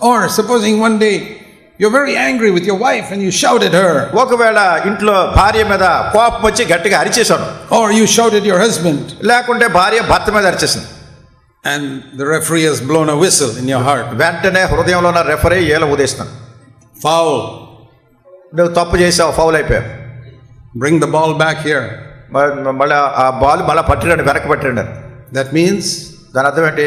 Or supposing one day you're very angry with your wife and you shout at her, ఒకవేళ ఇంట్లో భార్య మీద కోపం వచ్చి గట్టిగా అరిచేశాను or you shout at your husband, లేకుంటే భార్య భర్త మీద అరిచేసింది and the referee has blown a whistle in your heart. వెంటనే హృదయంలో ఉన్న రెఫరీ ఏల ఉదేస్తాను Foul. నువ్వు తప్పు చేసావు ఫౌల్ అయిపోయావు Bring the ball back here. మళ్ళీ ఆ బాల్ మళ్ళీ పట్టిరండి వెనక్కి పట్టిరండి That means దాని అర్థం ఏంటి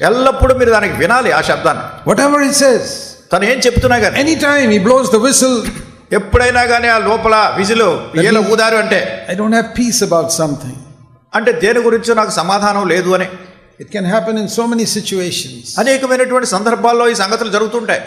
ఎల్లప్పుడూ మీరు దానికి వినాలి ఆ శబ్దాన్ని. వాట్ ఎవర్ ఇట్ సేస్ తను ఏం చెప్తున్నా కానీ ఎనీ టైమ్ ఈ బ్లోస్ ద విసిల్ ఎప్పుడైనా కానీ ఆ లోపల విజిలు ఏల ఊదారు అంటే I don't have peace about something అంటే దేని గురించి నాకు సమాధానం లేదు అని. It can happen in so many situations అనేకమైనటువంటి సందర్భాల్లో ఈ సంగతులు జరుగుతుంటాయి.